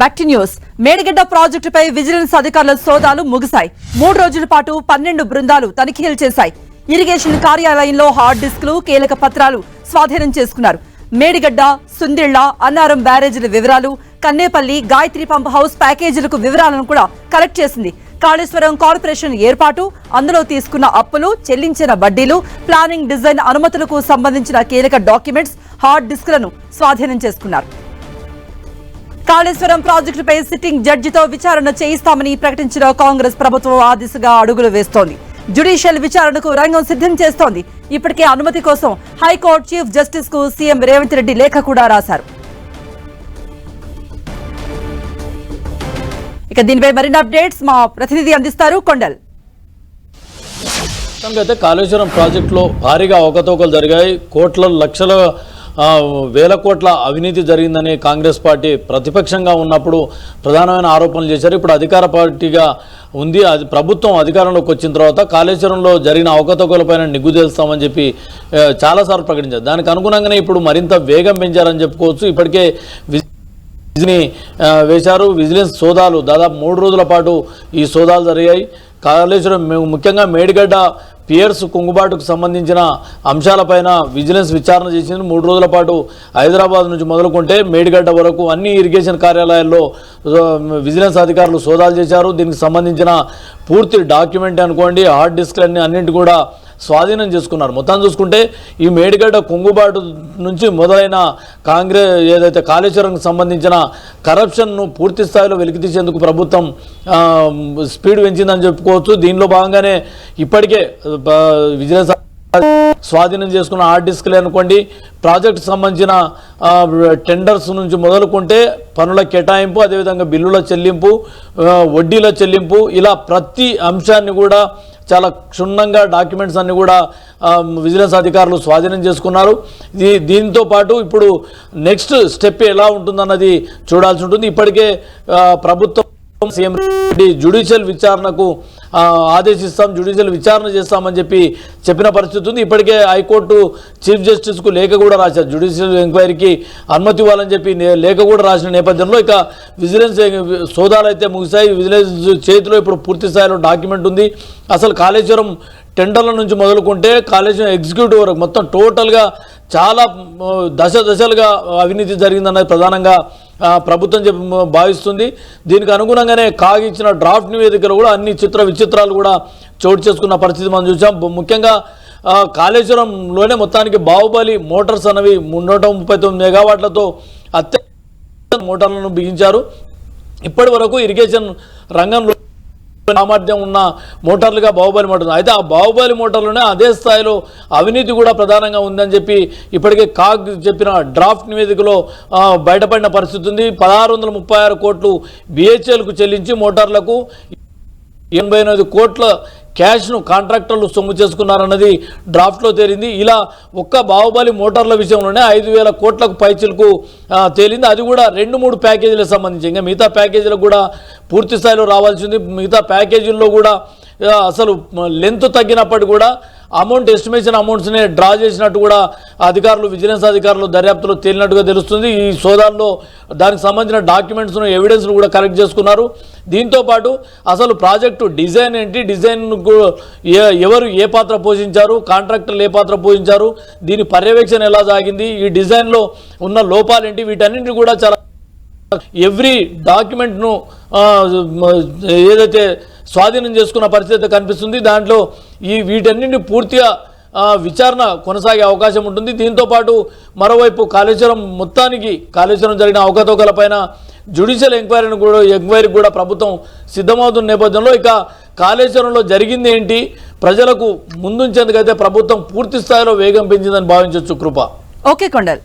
బట్టి న్యూస్. మేడిగడ్డ ప్రాజెక్టుపై విజిలెన్స్ అధికారుల సోదాలు ముగిశాయి. మూడు రోజుల పాటు పన్నెండు బృందాలు తనిఖీలు చేశాయి. ఇరిగేషన్ కార్యాలయంలో హార్డ్ డిస్క్లు కీలక పత్రాలు స్వాధీనం చేసుకున్నారు. మేడిగడ్డ సుందిళ్ళ అన్నారం బ్యారేజీల వివరాలు కన్నేపల్లి గాయత్రి పంప్ హౌస్ ప్యాకేజీలకు వివరాలను కూడా కలెక్ట్ చేసింది. కాళేశ్వరం కార్పొరేషన్ ఏర్పాటు అందులో తీసుకున్న అప్పులు చెల్లించిన వడ్డీలు ప్లానింగ్ డిజైన్ అనుమతులకు సంబంధించిన కీలక డాక్యుమెంట్స్ హార్డ్ డిస్క్లను స్వాధీనం చేసుకున్నారు. కాళేశ్వరం ప్రాజెక్టుపై సిట్టింగ్ జడ్జితో విచారణ చేయిస్తామని ప్రకటించిన కాంగ్రెస్ ప్రభుత్వం ఆ దిశగా అడుగులు వేస్తోంది. జ్యుడిషియల్ విచారణకు రంగం సిద్ధం చేస్తోంది. ఇప్పటికే అనుమతి కోసం హైకోర్టు చీఫ్ జస్టిస్కు సీఎం రేవంత్ రెడ్డి లేఖ కూడా రాశారు. ఇక దీనిపై మరిన్ని అప్డేట్స్ మా ప్రతినిధి అందిస్తారు కొండల్. అయితే కాళేశ్వరం ప్రాజెక్టులో భారీగా అవకతవకలు జరిగాయి. కోట్ల లక్షల వేల కోట్ల అవినీతి జరిగిందని కాంగ్రెస్ పార్టీ ప్రతిపక్షంగా ఉన్నప్పుడు ప్రధానమైన ఆరోపణలు చేశారు. ఇప్పుడు అధికార పార్టీగా ఉంది. అది ప్రభుత్వం అధికారంలోకి వచ్చిన తర్వాత కాళేశ్వరంలో జరిగిన అవకతవకలపైన నిగ్గు తెలుస్తామని చెప్పి చాలాసార్లు ప్రకటించారు. దానికి అనుగుణంగానే ఇప్పుడు మరింత వేగం పెంచారని చెప్పుకోవచ్చు. ఇప్పటికే విజిని వేశారు. విజిలెన్స్ సోదాలు దాదాపు మూడు రోజుల పాటు ఈ సోదాలు జరిగాయి. కాళేశ్వరం ముఖ్యంగా మేడిగడ్డ పియర్స్ కుంగుబాటుకు సంబంధించిన అంశాలపైన విజిలెన్స్ విచారణ చేసింది. మూడు రోజుల పాటు హైదరాబాద్ నుంచి మొదలుకుంటే మేడిగడ్డ వరకు అన్ని ఇరిగేషన్ కార్యాలయాల్లో విజిలెన్స్ అధికారులు సోదాలు చేశారు. దీనికి సంబంధించిన పూర్తి డాక్యుమెంట్ అనుకోండి హార్డ్ డిస్క్లన్నీ అన్నింటి కూడా స్వాధీనం చేసుకున్నారు. మొత్తం చూసుకుంటే ఈ మేడిగడ్డ కుంగుబాటు నుంచి మొదలైన కాంగ్రెస్ ఏదైతే కాళేశ్వరంకి సంబంధించిన కరప్షన్ను పూర్తి స్థాయిలో వెలికితీసేందుకు ప్రభుత్వం స్పీడ్ పెంచిందని చెప్పుకోవచ్చు. దీనిలో భాగంగానే ఇప్పటికే విజిలెన్స్ స్వాధీనం చేసుకున్న హార్డ్ డిస్క్లే అనుకోండి. ప్రాజెక్ట్ సంబంధించిన టెండర్స్ నుంచి మొదలుకుంటే పనుల కేటాయింపు అదేవిధంగా బిల్లుల చెల్లింపు వడ్డీల చెల్లింపు ఇలా ప్రతి అంశాన్ని కూడా చాలా క్షుణ్ణంగా డాక్యుమెంట్స్ అన్ని కూడా విజిలెన్స్ అధికారులు స్వాధీనం చేసుకున్నారు. దీ దీంతో పాటు ఇప్పుడు నెక్స్ట్ స్టెప్ ఎలా ఉంటుందన్నది చూడాల్సి ఉంటుంది. ఇప్పటికే ప్రభుత్వం సీఎం రెడ్డి జ్యుడిషియల్ విచారణకు ఆదేశిస్తాం జ్యుడిషియల్ విచారణ చేస్తామని చెప్పి చెప్పిన పరిస్థితి ఉంది. ఇప్పటికే హైకోర్టు చీఫ్ జస్టిస్కు లేఖ కూడా రాశారు. జ్యుడిషియల్ ఎంక్వైరీకి అనుమతి ఇవ్వాలని చెప్పి నే- లేఖ కూడా రాసిన నేపథ్యంలో ఇక విజిలెన్స్ సోదాలు అయితే ముగిశాయి. విజిలెన్స్ చేతిలో ఇప్పుడు పూర్తి స్థాయిలో డాక్యుమెంట్ ఉంది. అసలు కాళేశ్వరం టెండర్ల నుంచి మొదలుకుంటే కాళేశ్వరం ఎగ్జిక్యూటివ్ వరకు మొత్తం టోటల్గా చాలా దశ దశలుగా అవినీతి జరిగిందన్నది ప్రధానంగా ప్రభుత్వం చెప్పి భావిస్తుంది. దీనికి అనుగుణంగానే కాగిచ్చిన డ్రాఫ్ట్ నివేదికలు కూడా అన్ని చిత్ర విచిత్రాలు కూడా చోటు చేసుకున్న పరిస్థితి మనం చూసాం. ముఖ్యంగా కాళేశ్వరంలోనే మొత్తానికి బాహుబలి మోటార్స్ అనేవి నూట ముప్పై తొమ్మిది మెగావాట్లతో అత్యంత మోటార్లను బిగించారు. ఇప్పటి వరకు ఇరిగేషన్ రంగంలో సామర్థ్యం ఉన్న మోటార్లుగా బాహుబలి మోటార్ అయితే ఆ బాహుబలి మోటార్లోనే అదే స్థాయిలో అవినీతి కూడా ప్రధానంగా ఉందని చెప్పి ఇప్పటికే కాగ్ చెప్పిన డ్రాఫ్ట్ నివేదికలో బయటపడిన పరిస్థితి ఉంది. పదహారు వందల ముప్పై ఆరు కోట్లు బిహెచ్ఎల్కు చెల్లించి మోటార్లకు ఎనభై ఎనిమిది కోట్ల క్యాష్ను కాంట్రాక్టర్లు సొమ్ము చేసుకున్నారన్నది డ్రాఫ్ట్లో తేలింది. ఇలా ఒక్క బాహుబలి మోటార్ల విషయంలోనే ఐదు వేల కోట్లకు పైచిలకు తేలింది. అది కూడా రెండు మూడు ప్యాకేజీలకు సంబంధించి. ఇంకా మిగతా ప్యాకేజీలకు కూడా పూర్తి స్థాయిలో రావాల్సింది. మిగతా ప్యాకేజీల్లో కూడా అసలు లెంత్ తగ్గినప్పటికీ కూడా అమౌంట్ ఎస్టిమేషన్ అమౌంట్స్ని డ్రా చేసినట్టు కూడా అధికారులు విజిలెన్స్ అధికారులు దర్యాప్తులో తేలినట్టుగా తెలుస్తుంది. ఈ సోదాల్లో దానికి సంబంధించిన డాక్యుమెంట్స్ను ఎవిడెన్స్ను కూడా కలెక్ట్ చేసుకున్నారు. దీంతో పాటు అసలు ప్రాజెక్టు డిజైన్ ఏంటి? డిజైన్ ఎవరు ఏ పాత్ర పోషించారు? కాంట్రాక్టర్లు ఏ పాత్ర పోషించారు? దీని పర్యవేక్షణ ఎలా సాగింది? ఈ డిజైన్లో ఉన్న లోపాలు ఏంటి? వీటన్నింటినీ కూడా చాలా ఎవ్రీ డాక్యుమెంట్ను ఏదైతే స్వాధీనం చేసుకున్న పరిస్థితి కనిపిస్తుంది. దాంట్లో ఈ వీటన్నింటిని పూర్తిగా విచారణ కొనసాగే అవకాశం ఉంటుంది. దీంతో పాటు మరోవైపు కాళేశ్వరం మొత్తానికి కాళేశ్వరం జరిగిన అవకతవకలపైన జ్యుడిషియల్ ఎంక్వైరీని కూడా ఎంక్వైరీకి కూడా ప్రభుత్వం సిద్ధమవుతున్న నేపథ్యంలో ఇక కాళేశ్వరంలో జరిగింది ఏంటి? ప్రజలకు ముందుంచేందుకైతే ప్రభుత్వం పూర్తి స్థాయిలో వేగం పెంచిందని భావించవచ్చు కృప. ఓకే కొండల్.